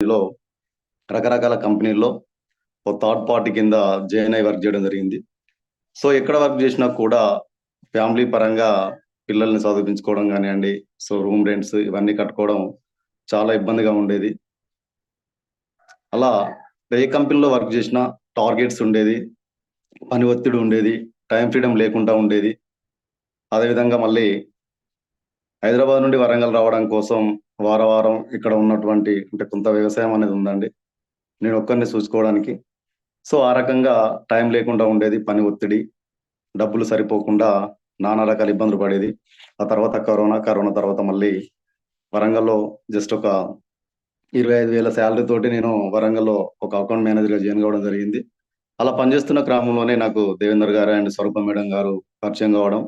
లో రకరకాల కంపెనీల్లో ఒక థర్డ్ పార్టీ కింద జేఎన్ఐ వర్క్ చేయడం జరిగింది. సో ఎక్కడ వర్క్ చేసినా కూడా ఫ్యామిలీ పరంగా పిల్లల్ని చదివించుకోవడం కానివ్వండి సో రూమ్ రెంట్స్ ఇవన్నీ కట్టుకోవడం చాలా ఇబ్బందిగా ఉండేది. అలా ఏ కంపెనీలో వర్క్ చేసినా టార్గెట్స్ ఉండేది పని ఒత్తిడి ఉండేది టైం ఫ్రీడమ్ లేకుండా ఉండేది. అదేవిధంగా మళ్ళీ హైదరాబాద్ నుండి వరంగల్ రావడం కోసం వార వారం ఇక్కడ ఉన్నటువంటి అంటే కొంత వ్యవసాయం అనేది ఉందండి. నేను ఒక్కరిని చూసుకోవడానికి. సో ఆ రకంగా టైం లేకుండా ఉండేది పని ఒత్తిడి. డబ్బులు సరిపోకుండా నానా రకాల ఇబ్బందులు పడేది. ఆ తర్వాత కరోనా కరోనా తర్వాత మళ్ళీ వరంగల్లో జస్ట్ ఒక ఇరవై ఐదు వేల శాలరీ తోటి నేను వరంగల్లో ఒక అకౌంట్ మేనేజర్గా జాయిన్ కావడం జరిగింది. అలా పనిచేస్తున్న క్రమంలోనే నాకు దేవేందర్ గారు అండ్ స్వరూప మేడం గారు పరిచయం కావడం.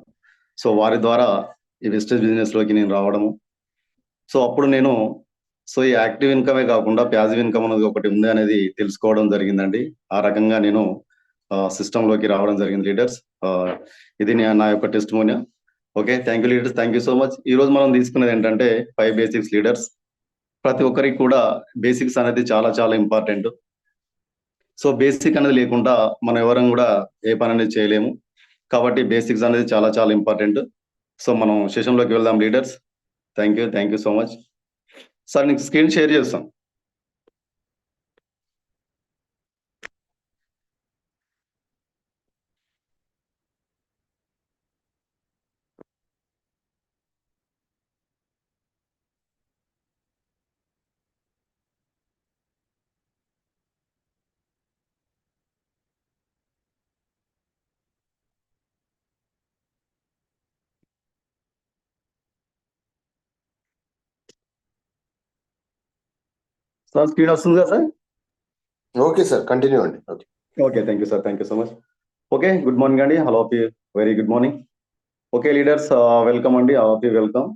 సో వారి ద్వారా ఈ వెస్టేజ్ బిజినెస్లోకి నేను రావడము. సో అప్పుడు నేను సో ఈ యాక్టివ్ ఇన్కమే కాకుండా ప్యాజివ్ ఇన్కమ్ అనేది ఒకటి ఉంది అనేది తెలుసుకోవడం జరిగిందండి. ఆ రకంగా నేను సిస్టంలోకి రావడం జరిగింది లీడర్స్. ఇది నా యొక్క testimony okay thank you leaders thank you so much. ఈ రోజు మనం తీసుకునేది ఏంటంటే ఫైవ్ బేసిక్స్ లీడర్స్. ప్రతి ఒక్కరికి కూడా బేసిక్స్ అనేది చాలా చాలా ఇంపార్టెంట్. సో బేసిక్ అనేది లేకుండా మనం ఎవరం కూడా ఏ పని అనేది చేయలేము. కాబట్టి బేసిక్స్ అనేది చాలా చాలా ఇంపార్టెంట్. సో మనం సెషన్లోకి వెళ్దాం leaders thank you thank you so much sir నీకు స్క్రీన్ షేర్ చేస్తాం. సార్ స్క్రీన్ వస్తుంది కదా సార్? ఓకే సార్ కంటిన్యూ అండి. Okay. Okay thank you sir thank you so much. Okay good morning అండి. Hello of you very good morning. Okay leaders welcome అండి. Of you welcome.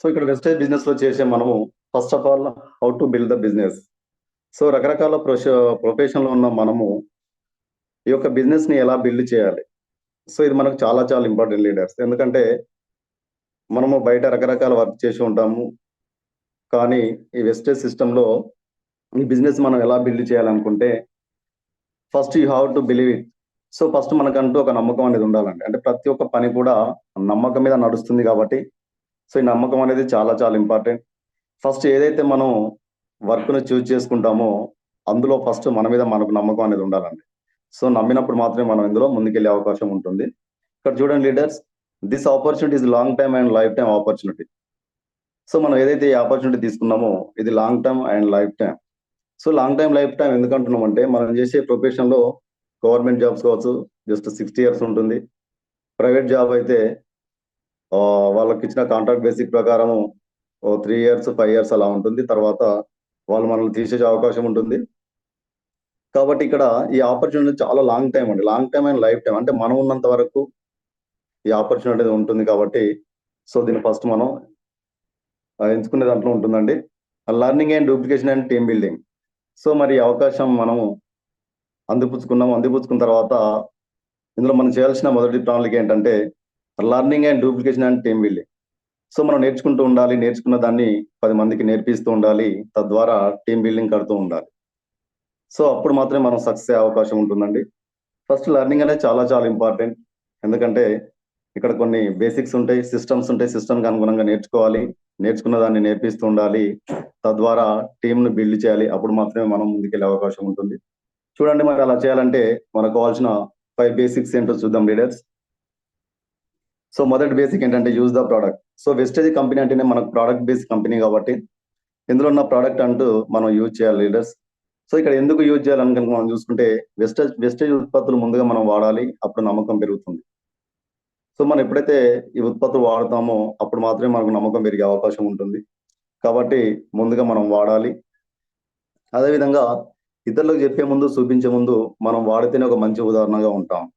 So ఇక్కడ Vestige బిజినెస్లో చేసే మనము first of all how to build the business. So రకరకాల ప్రొఫె ప్రొఫెషన్లో ఉన్న మనము ఈ యొక్క బిజినెస్ని ఎలా బిల్డ్ చేయాలి? సో ఇది మనకు చాలా చాలా ఇంపార్టెంట్ లీడర్స్. ఎందుకంటే మనము బయట రకరకాల వర్క్ చేసి ఉంటాము. కానీ ఈ వెస్టేజ్ సిస్టంలో ఈ బిజినెస్ మనం ఎలా బిల్డ్ చేయాలనుకుంటే first you have to believe it. So first మనకంటూ ఒక నమ్మకం అనేది ఉండాలండి. అంటే ప్రతి ఒక్క పని కూడా నమ్మకం మీద నడుస్తుంది కాబట్టి సో ఈ నమ్మకం అనేది చాలా చాలా ఇంపార్టెంట్. ఫస్ట్ ఏదైతే మనం వర్క్ను చూజ్ చేసుకుంటామో అందులో ఫస్ట్ మన మీద మనకు నమ్మకం అనేది ఉండాలండి. సో నమ్మినప్పుడు మాత్రమే మనం ఇందులో ముందుకెళ్ళే అవకాశం ఉంటుంది. ఇక్కడ చూడండి leaders this opportunity is long time and life time opportunity. So మనం ఏదైతే ఈ ఆపర్చునిటీ తీసుకున్నామో ఇది long term and life time so long time life time ఎందుకంటున్నాం అంటే మనం చేసే ప్రొఫెషన్లో గవర్నమెంట్ జాబ్స్ కావచ్చు జస్ట్ సిక్స్టీ ఇయర్స్ ఉంటుంది. ప్రైవేట్ జాబ్ అయితే ఆ, వాళ్ళకి ఇచ్చిన కాంట్రాక్ట్ బేసిక్ ప్రకారం ఓ త్రీ ఇయర్స్ ఫైవ్ ఇయర్స్ అలా ఉంటుంది. తర్వాత వాళ్ళు మనల్ని తీసేసే అవకాశం ఉంటుంది. కాబట్టి ఇక్కడ ఈ ఆపర్చునిటీ చాలా లాంగ్ టైం అండి. Long time and life time అంటే మనం ఉన్నంత వరకు ఈ ఆపర్చునిటీ ఉంటుంది కాబట్టి సో దీన్ని ఫస్ట్ మనం ఎంచుకునే దాంట్లో ఉంటుందండి. Learning and duplication and team building so మరి అవకాశం మనము అందిపుచ్చుకున్నాము. అందిపుచ్చుకున్న తర్వాత ఇందులో మనం చేయాల్సిన మొదటి ప్రణాళిక ఏంటంటే learning and duplication and team building so మనం నేర్చుకుంటూ ఉండాలి నేర్చుకున్న దాన్ని పది మందికి నేర్పిస్తూ ఉండాలి తద్వారా టీమ్ బిల్డింగ్ కడుతూ ఉండాలి. సో అప్పుడు మాత్రమే మనం సక్సెస్ అయ్యే అవకాశం ఉంటుందండి. ఫస్ట్ లెర్నింగ్ అనేది చాలా చాలా ఇంపార్టెంట్ ఎందుకంటే ఇక్కడ కొన్ని బేసిక్స్ ఉంటాయి సిస్టమ్స్ ఉంటాయి. సిస్టమ్కి అనుగుణంగా నేర్చుకోవాలి. నేర్చుకున్న దాన్ని నేర్పిస్తూ ఉండాలి. తద్వారా టీంను బిల్డ్ చేయాలి. అప్పుడు మాత్రమే మనం ముందుకెళ్ళే అవకాశం ఉంటుంది. చూడండి మరి అలా చేయాలంటే మనకు కావాల్సిన ఫైవ్ బేసిక్స్ ఏంటో చూద్దాం లీడర్స్ సో మొదటి బేసిక్ ఏంటంటే use the product. So Vestige company అంటేనే మనకు ప్రోడక్ట్ బేస్డ్ కంపెనీ కాబట్టి ఇందులో ఉన్న ప్రోడక్ట్ అంటూ మనం యూజ్ చేయాలి లీడర్స్ సో ఇక్కడ ఎందుకు యూజ్ చేయాలని కనుక మనం చూసుకుంటే వెస్టేజ్ వెస్టేజ్ ఉత్పత్తులు ముందుగా మనం వాడాలి. అప్పుడు నమ్మకం పెరుగుతుంది. సో మనం ఎప్పుడైతే ఈ ఉత్పత్తులు వాడతామో అప్పుడు మాత్రమే మనకు నమ్మకం పెరిగే అవకాశం ఉంటుంది. కాబట్టి ముందుగా మనం వాడాలి. అదేవిధంగా ఇతరులకు చెప్పే ముందు చూపించే ముందు మనం వాడితేనే ఒక మంచి ఉదాహరణగా ఉంటాం.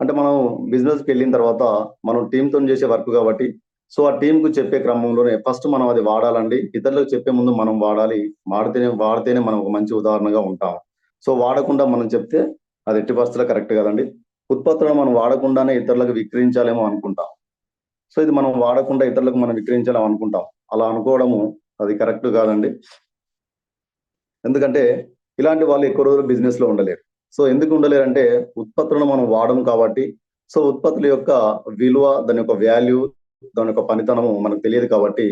అంటే మనం బిజినెస్కి వెళ్ళిన తర్వాత మనం టీంతో చేసే వర్క్ కాబట్టి సో ఆ టీం కు చెప్పే క్రమంలోనే ఫస్ట్ మనం అది వాడాలండి. ఇతరులకు చెప్పే ముందు మనం వాడాలి. వాడితేనే వాడితేనే మనం ఒక మంచి ఉదాహరణగా ఉంటాం. సో వాడకుండా మనం చెప్తే అది ఎట్టి పరిస్థితుల్లో కరెక్ట్ కదండి. ఉత్పత్తులను మనం వాడకుండానే ఇతరులకు విక్రయించాలేమో అనుకుంటాం. సో ఇది మనం వాడకుండా ఇతరులకు మనం విక్రయించాలేమో అనుకుంటాం. అలా అనుకోవడము అది కరెక్ట్ కాదండి. ఎందుకంటే ఇలాంటి వాళ్ళు ఎక్కువ రోజులు బిజినెస్లో ఉండలేరు. సో ఎందుకు ఉండలేరు అంటే ఉత్పత్తులను మనం వాడము కాబట్టి సో ఉత్పత్తుల యొక్క విలువ దాని యొక్క వాల్యూ దాని యొక్క పనితనము మనకు తెలియదు కాబట్టి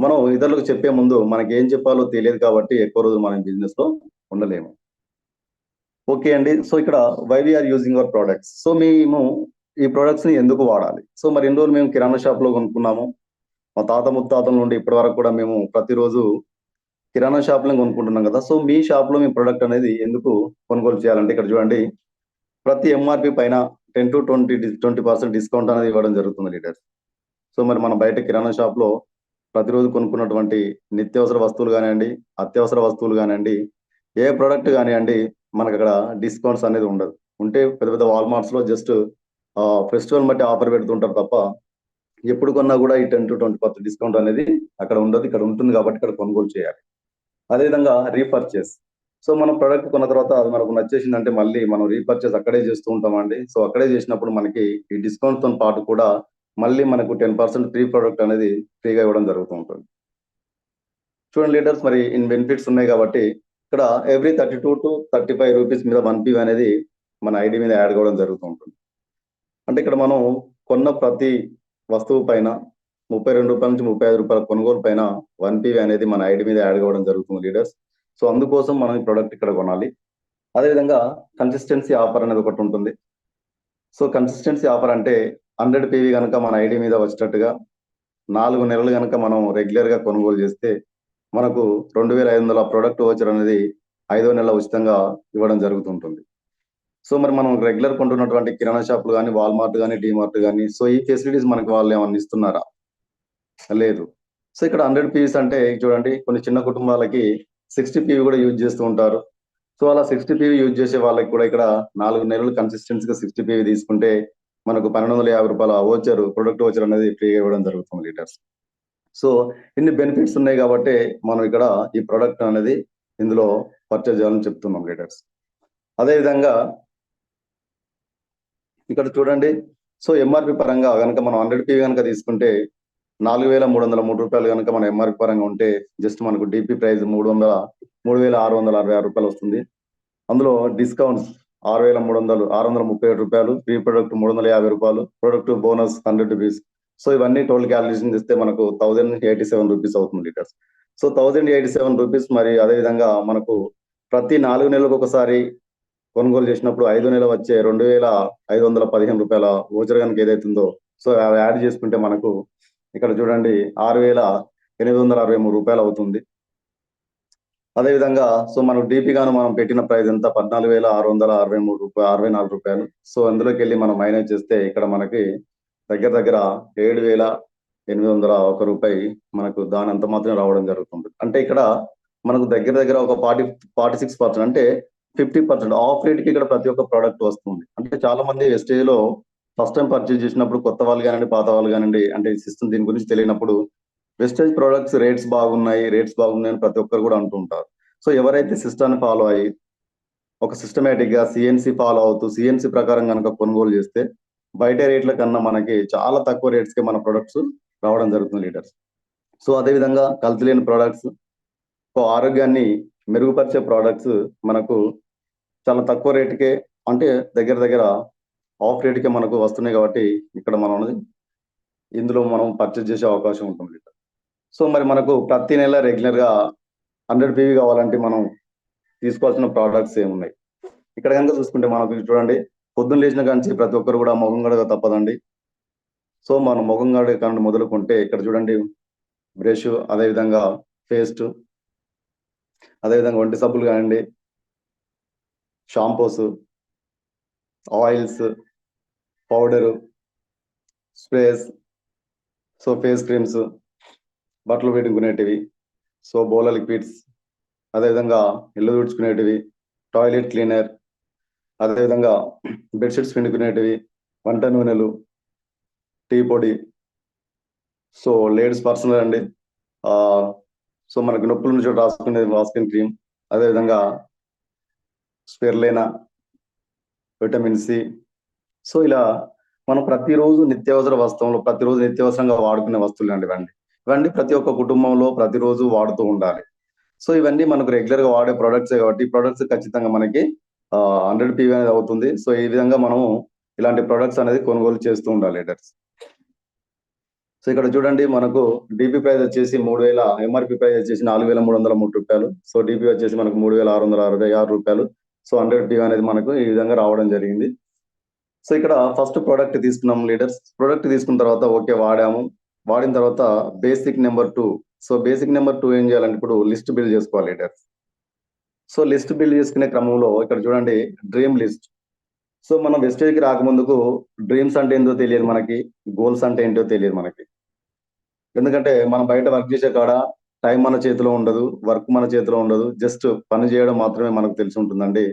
మనం ఇతరులకు చెప్పే ముందు మనకి ఏం చెప్పాలో తెలియదు కాబట్టి ఎక్కువ రోజులు మనం బిజినెస్లో ఉండలేము. ఓకే అండి. సో ఇక్కడ why are using our products so మేము ఈ ప్రొడక్ట్స్ని ఎందుకు వాడాలి? సో మరి ఎన్ని రోజులు మేము కిరాణా షాప్లో కొనుక్కున్నాము? మా తాత ముత్తాతల నుండి ఇప్పటి వరకు కూడా మేము ప్రతిరోజు కిరాణా షాప్లో కొనుక్కుంటున్నాం కదా. సో మీ షాప్లో మీ ప్రొడక్ట్ అనేది ఎందుకు కొనుగోలు చేయాలంటే ఇక్కడ చూడండి. ప్రతి ఎంఆర్పి పైన ten to twenty twenty percent discount అనేది ఇవ్వడం జరుగుతుంది లీడర్స్ సో మరి మన బయట కిరాణా షాప్లో ప్రతిరోజు కొనుక్కున్నటువంటి నిత్యావసర వస్తువులు కానివ్వండి అత్యవసర వస్తువులు కానివ్వండి ఏ ప్రోడక్ట్ కానివ్వండి మనకు అక్కడ డిస్కౌంట్స్ అనేది ఉండదు. ఉంటే పెద్ద పెద్ద వాల్మార్ట్స్లో జస్ట్ ఫెస్టివల్ బట్టి ఆఫర్ పెడుతుంటారు తప్ప ఎప్పుడు కొన్నా కూడా ఈ ten to twenty percent discount అనేది అక్కడ ఉండదు ఇక్కడ ఉంటుంది కాబట్టి ఇక్కడ కొనుగోలు చేయాలి. అదేవిధంగా రీపర్చేస్ సో మనం ప్రొడక్ట్ కొన్న తర్వాత అది మనకు నచ్చేసిందంటే మళ్ళీ మనం రీపర్చేస్ అక్కడే చేస్తూ ఉంటామండి. సో అక్కడే చేసినప్పుడు మనకి ఈ డిస్కౌంట్తో పాటు కూడా మళ్ళీ మనకు టెన్ పర్సెంట్ ఫ్రీ ప్రోడక్ట్ అనేది ఫ్రీగా ఇవ్వడం జరుగుతూ ఉంటుంది. చూడండి లీడర్స్ మరి ఇన్ బెనిఫిట్స్ ఉన్నాయి కాబట్టి ఇక్కడ every thirty two to thirty five rupees మీద వన్ పీ అనేది మన ఐడి మీద యాడ్ కావడం జరుగుతూ ఉంటుంది. అంటే ఇక్కడ మనం కొన్న ప్రతి వస్తువు పైన ముప్పై రెండు రూపాయల నుంచి ముప్పై ఐదు రూపాయల కొనుగోలు పైన వన్ పీవీ అనేది మన ఐడి మీద యాడ్ కావడం జరుగుతుంది లీడర్స్ సో అందుకోసం మనం ఈ ప్రోడక్ట్ ఇక్కడ కొనాలి. అదేవిధంగా కన్సిస్టెన్సీ ఆఫర్ అనేది ఒకటి ఉంటుంది. సో కన్సిస్టెన్సీ ఆఫర్ అంటే హండ్రెడ్ పీవీ కనుక మన ఐడి మీద వచ్చేటట్టుగా నాలుగు నెలలు కనుక మనం రెగ్యులర్గా కొనుగోలు చేస్తే మనకు రెండు వేల ఐదు వందల ప్రోడక్ట్ ఓచర్ అనేది ఐదో నెల ఉచితంగా ఇవ్వడం జరుగుతుంటుంది. సో మరి మనం రెగ్యులర్ కొంటున్నటువంటి కిరాణా షాపులు కానీ వాల్మార్ట్ కానీ డిమార్ట్ కానీ సో ఈ ఫెసిలిటీస్ మనకి వాళ్ళు ఏమన్నా ఇస్తున్నారా? లేదు. సో ఇక్కడ హండ్రెడ్ పీవీస్ అంటే చూడండి కొన్ని చిన్న కుటుంబాలకి సిక్స్టీ పీవీ కూడా యూజ్ చేస్తూ ఉంటారు. సో అలా సిక్స్టీ పీవీ యూజ్ చేసే వాళ్ళకి కూడా ఇక్కడ నాలుగు నెలలు కన్సిస్టెన్సీగా సిక్స్టీ పీవీ తీసుకుంటే మనకు పన్నెండు వందల యాభై రూపాయల ఓచర్ ప్రొడక్ట్ ఓచర్ అనేది ఫ్రీగా ఇవ్వడం జరుగుతుంది లీటర్స్. సో ఇన్ని బెనిఫిట్స్ ఉన్నాయి కాబట్టి మనం ఇక్కడ ఈ ప్రోడక్ట్ అనేది ఇందులో పర్చేజ్ చేయాలని చెప్తున్నాం లీటర్స్ అదేవిధంగా ఇక్కడ చూడండి. సో ఎంఆర్పి పరంగా కనుక మనం హండ్రెడ్ పీవీ కనుక తీసుకుంటే నాలుగు వేల మూడు వందల మూడు రూపాయలు కనుక మన ఎంఆర్పి పరంగా ఉంటే జస్ట్ మనకు డిపి ప్రైస్ మూడు వందల మూడు వేల ఆరు వందల అరవై ఆరు రూపాయలు వస్తుంది. అందులో డిస్కౌంట్స్ ఆరు వేల మూడు వందలు ఆరు వందల ముప్పై ఏడు రూపాయలు ప్రీ ప్రొడక్ట్ మూడు వందల యాభై రూపాయలు product bonus hundred rupees so ఇవన్నీ టోటల్ క్యాలిక్యులేషన్ చేస్తే మనకు థౌజండ్ ఎయిటీ సెవెన్ రూపీస్ అవుతుంది leaders. So thousand eighty seven rupees మరి అదేవిధంగా మనకు ప్రతి నాలుగు నెలలకు ఒకసారి కొనుగోలు చేసినప్పుడు ఐదు నెలలు వచ్చే రెండు వేల ఐదు వందల పదిహేను రూపాయల ఓచర్ కనుక ఏదైతుందో సో అవి యాడ్ చేసుకుంటే మనకు ఇక్కడ చూడండి ఆరు వేల ఎనిమిది వందల అరవై మూడు రూపాయలు అవుతుంది. అదేవిధంగా సో మనకు డీపీ గాను మనం పెట్టిన ప్రైస్ ఎంత? పద్నాలుగు వేల ఆరు వందల అరవై మూడు రూపాయలు అరవై నాలుగు రూపాయలు. సో అందులోకి వెళ్ళి మనం మైనస్ చేస్తే ఇక్కడ మనకి దగ్గర దగ్గర ఏడు వేల ఎనిమిది వందల ఒక రూపాయి మనకు దాని అంత మాత్రమే రావడం జరుగుతుంది. అంటే ఇక్కడ మనకు దగ్గర దగ్గర ఒక ఫార్టీ ఫార్టీ సిక్స్ పర్సెంట్ అంటే ఫిఫ్టీ పర్సెంట్ ఆఫ్ రేట్కి ఇక్కడ ప్రతి ఒక్క ప్రోడక్ట్ వస్తుంది. అంటే చాలా మంది వెస్టేజ్లో ఫస్ట్ టైం పర్చేజ్ చేసినప్పుడు కొత్త వాళ్ళు కానివ్వండి పాత వాళ్ళు కానివ్వండి అంటే సిస్టమ్ దీని గురించి తెలియనప్పుడు వెస్టేజ్ ప్రొడక్ట్స్ రేట్స్ బాగున్నాయి రేట్స్ బాగున్నాయి ప్రతి ఒక్కరు కూడా అంటూ ఉంటారు. సో ఎవరైతే సిస్టమ్ ఫాలో అయ్యి ఒక సిస్టమేటిక్గా సిఎన్సి ఫాలో అవుతూ సిఎన్సి ప్రకారం కనుక కొనుగోలు చేస్తే బయట రేట్ల కన్నా మనకి చాలా తక్కువ రేట్స్కి మన ప్రొడక్ట్స్ రావడం జరుగుతుంది లీటర్స్ సో అదే విధంగా కల్తీ లేని ప్రోడక్ట్స్ ఆరోగ్యాన్ని మెరుగుపరిచే ప్రోడక్ట్స్ మనకు చాలా తక్కువ రేటుకే అంటే దగ్గర దగ్గర ఆఫ్ రేటుకే మనకు వస్తున్నాయి కాబట్టి ఇక్కడ మనం ఇందులో మనం పర్చేజ్ చేసే అవకాశం ఉంటుంది సో మరి మనకు ప్రతి నెల రెగ్యులర్గా హండ్రెడ్ పీవీ కావాలంటే మనం తీసుకోవాల్సిన ప్రోడక్ట్స్ ఏమున్నాయి? ఇక్కడ కనుక చూసుకుంటే మనకు చూడండి పొద్దున్న లేచిన కానీ ప్రతి ఒక్కరు కూడా ముఖం గడగ తప్పదండి. సో మనం ముఖం గడగ కానీ మొదలుకుంటే ఇక్కడ చూడండి బ్రష్ అదేవిధంగా పేస్ట్ అదేవిధంగా ఒంటి సబ్బులు కానివ్వండి shampoos oils powder sprays so face creams బట్టలు పెట్టుకునేటివి సో బోల లిక్విడ్స్ అదేవిధంగా ఇల్లు తుడుచుకునేటివి టాయిలెట్ క్లీనర్ అదేవిధంగా బెడ్షీట్స్ పిండుకునేటివి వంట నూనెలు టీ పొడి. సో లేడీస్ పర్సనల్ అండి. సో మనకి నొప్పుల నుంచి రాసుకునేది రాసుకునే క్రీమ్ అదేవిధంగా స్పెర్లైనా విటమిన్ సి సో ఇలా మనం ప్రతిరోజు నిత్యావసర వస్తువులు ప్రతిరోజు నిత్యావసరంగా వాడుకునే వస్తువులు అండి ఇవన్నీ ఇవన్నీ ప్రతి ఒక్క కుటుంబంలో ప్రతిరోజు వాడుతూ ఉండాలి. సో ఇవన్నీ మనకు రెగ్యులర్గా వాడే ప్రొడక్ట్స్ కాబట్టి ప్రొడక్ట్స్ ఖచ్చితంగా మనకి హండ్రెడ్ పీవీ అనేది అవుతుంది. సో ఈ విధంగా మనము ఇలాంటి ప్రొడక్ట్స్ అనేది కొనుగోలు చేస్తూ ఉండాలి లీటర్స్ సో ఇక్కడ చూడండి మనకు డిపి ప్రైస్ వచ్చేసి మూడు వేల ఎంఆర్పి ప్రైస్ వచ్చేసి నాలుగు వేల మూడు వందల మూడు రూపాయలు. సో డిపి వచ్చేసి మనకు మూడు వేల ఆరు వందల అరవై ఆరు రూపాయలు. సో హండ్రెడ్ పీవీ అనేది మనకు ఈ విధంగా రావడం జరిగింది. సో ఇక్కడ ఫస్ట్ ప్రోడక్ట్ తీసుకున్నాం లీడర్స్. ప్రోడక్ట్ తీసుకున్న తర్వాత ఓకే వాడాము. వాడిన తర్వాత basic number two. So basic number two ఏం చేయాలంటే ఇప్పుడు లిస్ట్ బిల్డ్ చేసుకోవాలి లీడర్స్. సో లిస్ట్ బిల్డ్ చేసుకునే క్రమంలో ఇక్కడ చూడండి డ్రీమ్ లిస్ట్ సో మనం వెస్టేజ్కి రాకముందుకు డ్రీమ్స్ అంటే ఏంటో తెలియదు మనకి గోల్స్ అంటే ఏంటో తెలియదు మనకి. ఎందుకంటే మనం బయట వర్క్ చేసే కాడ టైం మన చేతిలో ఉండదు వర్క్ మన చేతిలో ఉండదు జస్ట్ పని చేయడం మాత్రమే మనకు తెలిసి ఉంటుందండి.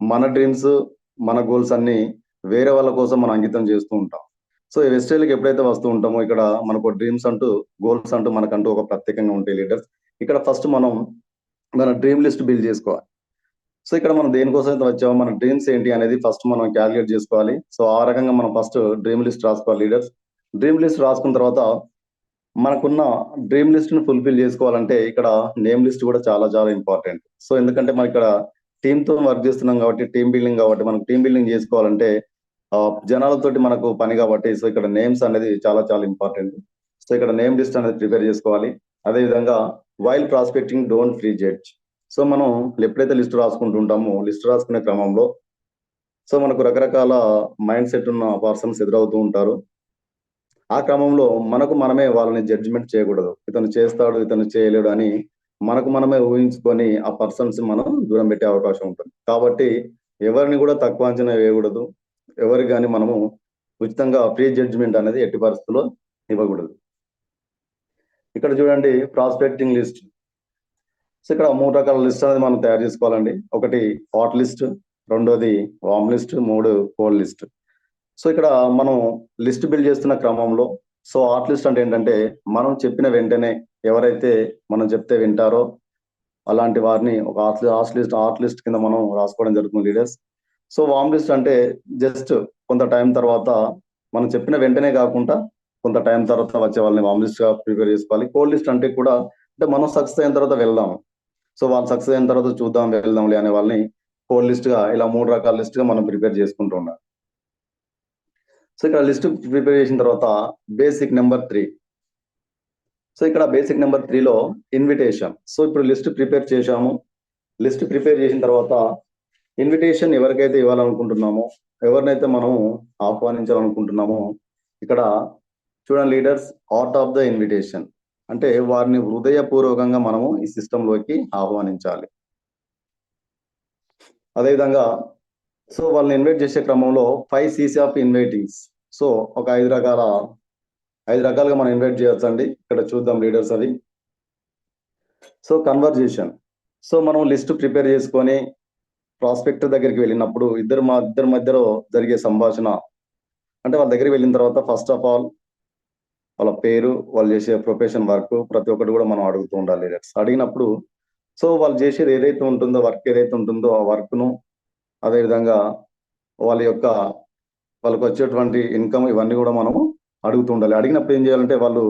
మన డ్రీమ్స్ మన గోల్స్ అన్ని వేరే వాళ్ళ కోసం మనం అంకితం చేస్తూ ఉంటాం. సో ఈ వెస్టేజ్కి ఎప్పుడైతే వస్తూ ఉంటామో ఇక్కడ మనకు డ్రీమ్స్ అంటూ గోల్స్ అంటూ మనకంటూ ఒక ప్రత్యేకంగా ఉంటాయి లీడర్స్ ఇక్కడ ఫస్ట్ మనం మన డ్రీమ్ లిస్ట్ బిల్డ్ చేసుకోవాలి. సో ఇక్కడ మనం దేనికోసం అయితే వచ్చామో మన డ్రీమ్స్ ఏంటి అనేది ఫస్ట్ మనం క్యాలిక్యులేట్ చేసుకోవాలి. సో ఆ రకంగా మనం ఫస్ట్ డ్రీమ్ లిస్ట్ రాసుకోవాలి లీడర్స్ డ్రీమ్ లిస్ట్ రాసుకున్న తర్వాత మనకున్న డ్రీమ్ లిస్ట్ని ఫుల్ఫిల్ చేసుకోవాలంటే ఇక్కడ నేమ్ లిస్ట్ కూడా చాలా చాలా ఇంపార్టెంట్ సో ఎందుకంటే మనం ఇక్కడ టీమ్తో వర్క్ చేస్తున్నాం కాబట్టి టీమ్ బిల్డింగ్ కాబట్టి మనకు టీమ్ బిల్డింగ్ చేసుకోవాలంటే ఆ, జనాలతోటి మనకు పని కాబట్టి సో ఇక్కడ నేమ్స్ అనేది చాలా చాలా ఇంపార్టెంట్ సో ఇక్కడ నేమ్ లిస్ట్ అనేది ప్రిపేర్ చేసుకోవాలి. అదే విధంగా while prospecting don't prejudge so మనం ఎప్పుడైతే లిస్ట్ రాసుకుంటుంటామో లిస్ట్ రాసుకునే క్రమంలో సో మనకు రకరకాల మైండ్ సెట్ ఉన్న పర్సన్స్ ఎదురవుతూ ఉంటారు. ఆ క్రమంలో మనకు మనమే వాళ్ళని జడ్జిమెంట్ చేయకూడదు. ఇతను చేస్తాడు ఇతను చేయలేడు అని మనకు మనమే ఊహించుకొని ఆ పర్సన్స్ మనం దూరం పెట్టే అవకాశం ఉంటుంది. కాబట్టి ఎవరిని కూడా తక్కువ అంచనా వేయకూడదు. ఎవరికి కానీ మనము ఉచితంగా ఫ్రీ జడ్జిమెంట్ అనేది ఎట్టి పరిస్థితుల్లో ఇవ్వకూడదు. ఇక్కడ చూడండి ప్రాస్పెక్టింగ్ లిస్ట్. సో ఇక్కడ మూడు రకాల లిస్ట్ అనేది మనం తయారు చేసుకోవాలండి. ఒకటి హాట్ లిస్ట్ రెండోది వామ్ లిస్ట్ మూడు కోల్డ్ లిస్ట్. సో ఇక్కడ మనం లిస్ట్ బిల్డ్ చేస్తున్న క్రమంలో సో హాట్ లిస్ట్ అంటే ఏంటంటే మనం చెప్పిన వెంటనే ఎవరైతే మనం చెప్తే వింటారో అలాంటి వారిని ఒక hot hot list hot list కింద మనం రాసుకోవడం జరుగుతుంది లీడర్స్. సో వామ్ లిస్ట్ అంటే జస్ట్ కొంత టైం తర్వాత మనం చెప్పిన వెంటనే కాకుండా కొంత టైం తర్వాత వచ్చే వాళ్ళని వామ్ లిస్ట్గా ప్రిపేర్ చేసుకోవాలి. కోల్డ్ లిస్ట్ అంటే కూడా అంటే మనం సక్సెస్ అయిన తర్వాత వెళ్దాం. సో వాళ్ళు సక్సెస్ అయిన తర్వాత చూద్దాం వెళ్దాంలే అనే వాళ్ళని కోల్డ్ లిస్ట్గా ఇలా మూడు రకాల లిస్ట్గా మనం ప్రిపేర్ చేసుకుంటూ ఉండాలి. సో ఇక్కడ లిస్ట్ ప్రిపేర్ చేసిన తర్వాత బేసిక్ నెంబర్ త్రీ సో ఇక్కడ బేసిక్ నెంబర్ త్రీలో ఇన్విటేషన్ సో ఇప్పుడు లిస్ట్ ప్రిపేర్ చేశాము. లిస్ట్ ప్రిపేర్ చేసిన తర్వాత ఇన్విటేషన్ ఎవరికైతే ఇవ్వాలనుకుంటున్నామో ఎవరినైతే మనము ఆహ్వానించాలనుకుంటున్నామో ఇక్కడ చూడండి leaders art of the invitation. అంటే వారిని హృదయపూర్వకంగా మనము ఈ సిస్టమ్లోకి ఆహ్వానించాలి. అదేవిధంగా సో వాళ్ళని ఇన్వైట్ చేసే క్రమంలో five CC of invitings. So ఒక ఐదు రకాల ఐదు రకాలుగా మనం ఇన్వైట్ చేయొచ్చండి. ఇక్కడ చూద్దాం లీడర్స్ అవి. So conversation. సో మనం లిస్ట్ ప్రిపేర్ చేసుకొని ప్రాస్పెక్ట్ దగ్గరికి వెళ్ళినప్పుడు ఇద్దరు మా ఇద్దరి మధ్యలో జరిగే సంభాషణ. అంటే వాళ్ళ దగ్గరికి వెళ్ళిన తర్వాత ఫస్ట్ ఆఫ్ ఆల్ వాళ్ళ పేరు వాళ్ళు చేసే ప్రొఫెషన్ వర్క్ ప్రతి ఒక్కటి కూడా మనం అడుగుతూ ఉండాలి. అడిగినప్పుడు సో వాళ్ళు చేసేది ఏదైతే ఉంటుందో వర్క్ ఏదైతే ఉంటుందో ఆ వర్క్ను అదేవిధంగా వాళ్ళ యొక్క వాళ్ళకి వచ్చేటువంటి ఇన్కమ్ ఇవన్నీ కూడా మనము అడుగుతూ ఉండాలి. అడిగినప్పుడు ఏం చేయాలంటే వాళ్ళు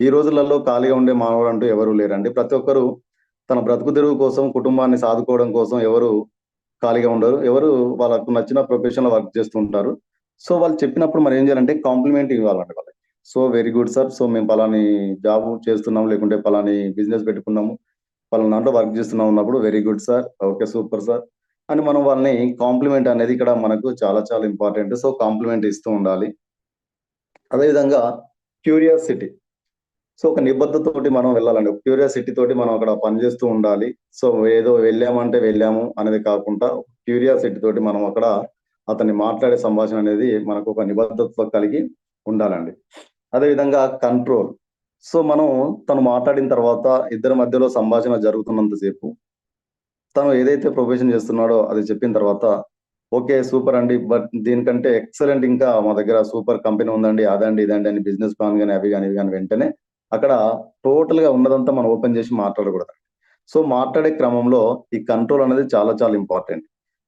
ఈ రోజులలో ఖాళీగా ఉండే మానవుడు అంటూ ఎవరు లేరండి. ప్రతి ఒక్కరు తన బ్రతుకు తెరువు కోసం కుటుంబాన్ని సాదుకోవడం కోసం ఎవరు ఖాళీగా ఉండరు. ఎవరు వాళ్ళకు నచ్చిన ప్రొఫెషన్లో వర్క్ చేస్తూ ఉంటారు. సో వాళ్ళు చెప్పినప్పుడు మనం ఏం చేయాలంటే కాంప్లిమెంట్ ఇవ్వాలండి వాళ్ళకి. So very good sir. So మేము పలాని జాబ్ చేస్తున్నాము లేకుంటే పలాని బిజినెస్ పెట్టుకున్నాము పలానా దాంట్లో వర్క్ చేస్తున్నాం ఉన్నప్పుడు very good sir. Okay super sir. అని మనం వాళ్ళని కాంప్లిమెంట్ అనేది ఇక్కడ మనకు చాలా చాలా ఇంపార్టెంట్. సో కాంప్లిమెంట్ ఇస్తూ ఉండాలి. అదేవిధంగా క్యూరియాసిటీ. సో ఒక నిబద్ధతోటి మనం వెళ్ళాలండి. క్యూరియాసిటీ తోటి మనం అక్కడ పనిచేస్తూ ఉండాలి. సో ఏదో వెళ్ళామంటే వెళ్ళాము అనేది కాకుండా క్యూరియాసిటీ తోటి మనం అక్కడ అతన్ని మాట్లాడే సంభాషణ అనేది మనకు ఒక నిబద్ధత కలిగి ఉండాలండి. అదేవిధంగా కంట్రోల్ సో మనం తను మాట్లాడిన తర్వాత ఇద్దరి మధ్యలో సంభాషణ జరుగుతున్నంతసేపు తను ఏదైతే ప్రొఫెషన్ చేస్తున్నాడో అది చెప్పిన తర్వాత ఓకే సూపర్ అండి బట్ దీనికంటే ఎక్సలెంట్ ఇంకా మా దగ్గర సూపర్ కంపెనీ ఉందండి అదండి ఇదండి అని బిజినెస్ ప్లాన్ కానీ అవి కానీ ఇవి కానీ వెంటనే అక్కడ టోటల్గా ఉన్నదంతా మనం ఓపెన్ చేసి మాట్లాడకూడదు సో మాట్లాడే క్రమంలో ఈ కంట్రోల్ అనేది చాలా చాలా ఇంపార్టెంట్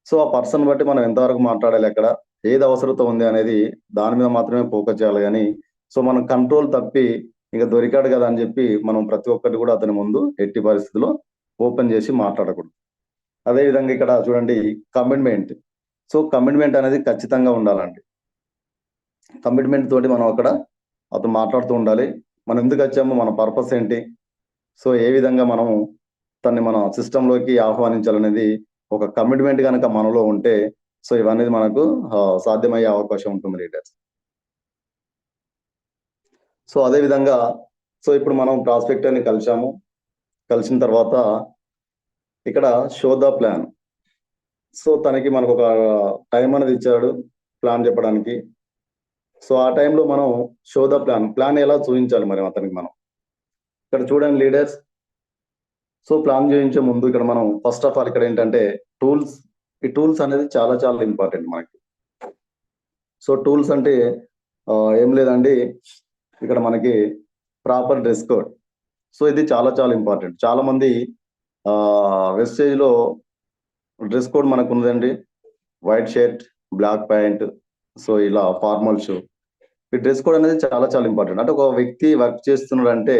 సో ఆ పర్సన్ బట్టి మనం ఎంతవరకు మాట్లాడాలి అక్కడ ఏది అవసరత ఉంది అనేది దాని మీద మాత్రమే ఫోకస్ చేయాలి. కానీ సో మనం కంట్రోల్ తప్పి ఇంకా దొరికాడు కదా అని చెప్పి మనం ప్రతి ఒక్కటి కూడా అతని ముందు ఎట్టి పరిస్థితిలో ఓపెన్ చేసి మాట్లాడకూడదు. అదే విధంగా ఇక్కడ చూడండి కమిట్మెంట్ సో కమిట్మెంట్ అనేది ఖచ్చితంగా ఉండాలండి. కమిట్మెంట్ తోటి మనం అక్కడ అతను మాట్లాడుతూ ఉండాలి. మనం ఎందుకు వచ్చాము మన పర్పస్ ఏంటి? సో ఏ విధంగా మనం తన్ని మనం సిస్టంలోకి ఆహ్వానించాలనేది ఒక కమిట్మెంట్ కనుక మనలో ఉంటే సో ఇవన్నీ మనకు సాధ్యమయ్యే అవకాశం ఉంటుంది లీడర్స్. సో అదే విధంగా సో ఇప్పుడు మనం ప్రాస్పెక్ట్ అని కలిసాము కలిసిన తర్వాత ఇక్కడ షో ద ప్లాన్ సో తనకి మనకు ఒక టైం అనేది ఇచ్చాడు ప్లాన్ చెప్పడానికి. సో ఆ టైంలో మనం షో ద ప్లాన్ ప్లాన్ ఎలా చూపించాలి మరి అతనికి మనం? ఇక్కడ చూడండి లీడర్స్ సో ప్లాన్ చూపించే ముందు ఇక్కడ మనం ఫస్ట్ ఆఫ్ ఆల్ ఇక్కడ ఏంటంటే టూల్స్ ఈ టూల్స్ అనేది చాలా చాలా ఇంపార్టెంట్ మనకి. సో టూల్స్ అంటే ఏం లేదండి. ఇక్కడ మనకి ప్రాపర్ డ్రెస్ కోడ్ సో ఇది చాలా చాలా ఇంపార్టెంట్ చాలా మంది ఆ వెస్టేజ్లో డ్రెస్ కోడ్ మనకు ఉందండి white shirt black pant so ఇలా ఫార్మల్ షూ ఈ డ్రెస్ కోడ్ అనేది చాలా చాలా ఇంపార్టెంట్ అంటే ఒక వ్యక్తి వర్క్ చేస్తున్నాడు అంటే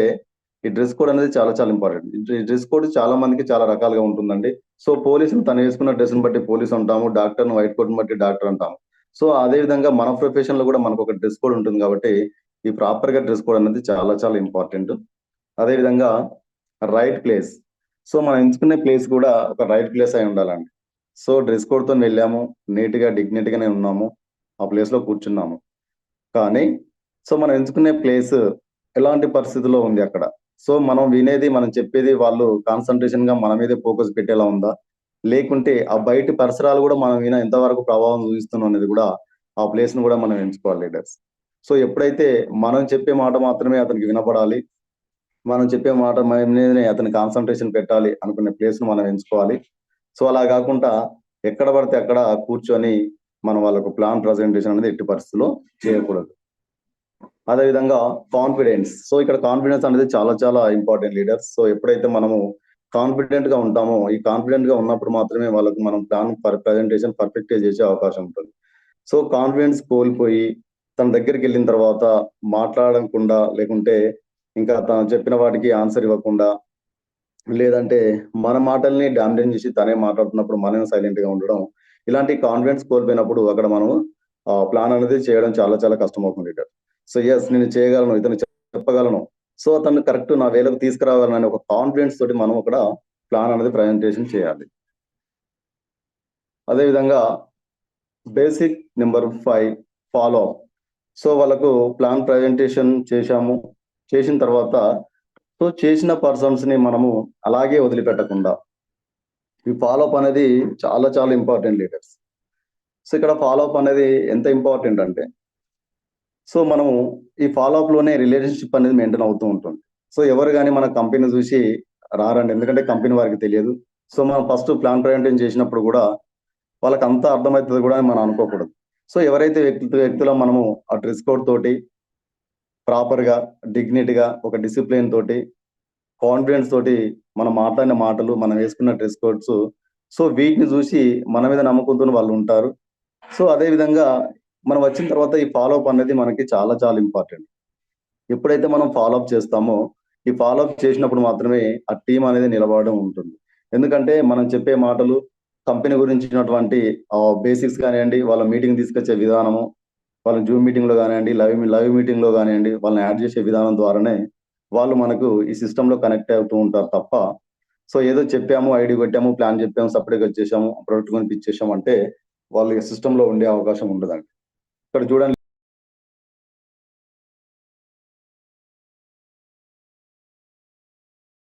ఈ డ్రెస్ కోడ్ అనేది చాలా చాలా ఇంపార్టెంట్ ఈ డ్రెస్ కోడ్ చాలా మందికి చాలా రకాలుగా ఉంటుందండి. సో పోలీసులు తను వేసుకున్న డ్రెస్ని బట్టి పోలీస్ అంటాము డాక్టర్ వైట్ కోట్ బట్టి డాక్టర్ అంటాము. సో అదే విధంగా మన ప్రొఫెషన్లో కూడా మనకు ఒక డ్రెస్ కోడ్ ఉంటుంది కాబట్టి ఈ ప్రాపర్గా డ్రెస్ కోడ్ అనేది చాలా చాలా ఇంపార్టెంట్ అదే విధంగా రైట్ ప్లేస్ సో మనం ఎంచుకునే ప్లేస్ కూడా ఒక రైట్ ప్లేస్ అయి ఉండాలండి. సో డ్రెస్ కోడ్తో వెళ్ళాము నీట్గా గానే ఉన్నాము ఆ ప్లేస్లో కూర్చున్నాము. కానీ సో మనం ఎంచుకునే ప్లేస్ ఎలాంటి పరిస్థితిలో ఉంది అక్కడ? సో మనం వినేది మనం చెప్పేది వాళ్ళు కాన్సన్ట్రేషన్గా మన మీదే ఫోకస్ పెట్టేలా ఉందా? లేకుంటే ఆ బయటి పరిసరాలు కూడా మనం విన ఎంతవరకు ప్రభావం చూపిస్తున్నాం అనేది కూడా ఆ ప్లేస్ను కూడా మనం ఎంచుకోవాలి లీడర్స్ సో ఎప్పుడైతే మనం చెప్పే మాట మాత్రమే అతనికి వినపడాలి మనం చెప్పే మాట మీదనే అతని కాన్సన్ట్రేషన్ పెట్టాలి అనుకునే ప్లేస్ను మనం ఎంచుకోవాలి. సో అలా కాకుండా ఎక్కడ పడితే అక్కడ కూర్చొని మనం వాళ్ళకు ప్లాన్ ప్రజెంటేషన్ అనేది ఎట్టి పరిస్థితిలో చేయకూడదు. అదే విధంగా కాన్ఫిడెన్స్ సో ఇక్కడ కాన్ఫిడెన్స్ అనేది చాలా చాలా ఇంపార్టెంట్ లీడర్స్ సో ఎప్పుడైతే మనము కాన్ఫిడెంట్గా ఉంటామో ఈ కాన్ఫిడెంట్గా ఉన్నప్పుడు మాత్రమే వాళ్ళకు మనం ప్లాన్ ప్రజెంటేషన్ పర్ఫెక్ట్ చేసే అవకాశం ఉంటుంది. సో కాన్ఫిడెన్స్ కోల్పోయి తన దగ్గరికి వెళ్ళిన తర్వాత మాట్లాడకుండా లేకుంటే ఇంకా తను చెప్పిన వాటికి ఆన్సర్ ఇవ్వకుండా లేదంటే మన మాటల్ని డామినేట్ చేసి తనే మాట్లాడుతున్నప్పుడు మనం సైలెంట్గా ఉండడం ఇలాంటి కాన్ఫిడెన్స్ కోల్పోయినప్పుడు అక్కడ మనం ప్లాన్ అనేది చేయడం చాలా చాలా కష్టం అవుతుంది సో ఎస్ నేను చేయగలను ఇతను చెప్పగలను. సో అతను కరెక్ట్ నా వేలకు తీసుకురావాలని ఒక కాన్ఫిడెన్స్ తోటి మనం అక్కడ ప్లాన్ అనేది ప్రజెంటేషన్ చేయాలి. అదే విధంగా basic number five follow so వాళ్ళకు ప్లాన్ ప్రజెంటేషన్ చేశాము. చేసిన తర్వాత సో చేసిన పర్సన్స్ని మనము అలాగే వదిలిపెట్టకుండా. ఈ ఫాలోఅప్ అనేది చాలా చాలా ఇంపార్టెంట్ లీడర్స్ సో ఇక్కడ ఫాలోఅప్ అనేది ఎంత ఇంపార్టెంట్ అంటే సో మనము ఈ ఫాలోఅప్లోనే రిలేషన్షిప్ అనేది మెయింటైన్ అవుతూ ఉంటుంది. సో ఎవరు కానీ మన కంపెనీ చూసి రారండి. ఎందుకంటే కంపెనీ వారికి తెలియదు. సో మనం ఫస్ట్ ప్లాన్ ప్రజెంటేషన్ చేసినప్పుడు కూడా వాళ్ళకి అంతా అర్థమవుతుంది కూడా అని మనం అనుకోకూడదు. సో ఎవరైతే వ్యక్తి వ్యక్తుల మనము ఆ డ్రెస్ కోడ్ తోటి ప్రాపర్గా గా ఒక డిసిప్లిన్ తోటి కాన్ఫిడెన్స్ తోటి మనం మాట్లాడిన మాటలు మనం వేసుకున్న డ్రెస్ కోడ్స్ సో వీటిని చూసి మన మీద నమ్మకంతో వాళ్ళు ఉంటారు. సో అదే విధంగా మనం వచ్చిన తర్వాత ఈ ఫాలో అప్ అనేది మనకి చాలా చాలా ఇంపార్టెంట్ ఎప్పుడైతే మనం ఫాలో అప్ చేస్తామో ఈ ఫాలో అప్ చేసినప్పుడు మాత్రమే ఆ టీం అనేది నిలబడడం ఉంటుంది. ఎందుకంటే మనం చెప్పే మాటలు కంపెనీ గురించినటువంటి బేసిక్స్ కానివ్వండి వాళ్ళ మీటింగ్ తీసుకొచ్చే విధానము వాళ్ళ జూమ్ మీటింగ్లో కానివ్వండి లైవ్ లైవ్ మీటింగ్లో కానివ్వండి వాళ్ళని యాడ్ చేసే విధానం ద్వారానే వాళ్ళు మనకు ఈ సిస్టమ్లో కనెక్ట్ అవుతూ ఉంటారు తప్ప సో ఏదో చెప్పాము ఐడి కొట్టాము ప్లాన్ చెప్పాము సపరేట్గా వచ్చేసాము ప్రొడక్ట్ కొనిపించేసాము అంటే వాళ్ళు సిస్టంలో సిస్టమ్లో ఉండే అవకాశం ఉండదండి. ఇక్కడ చూడండి.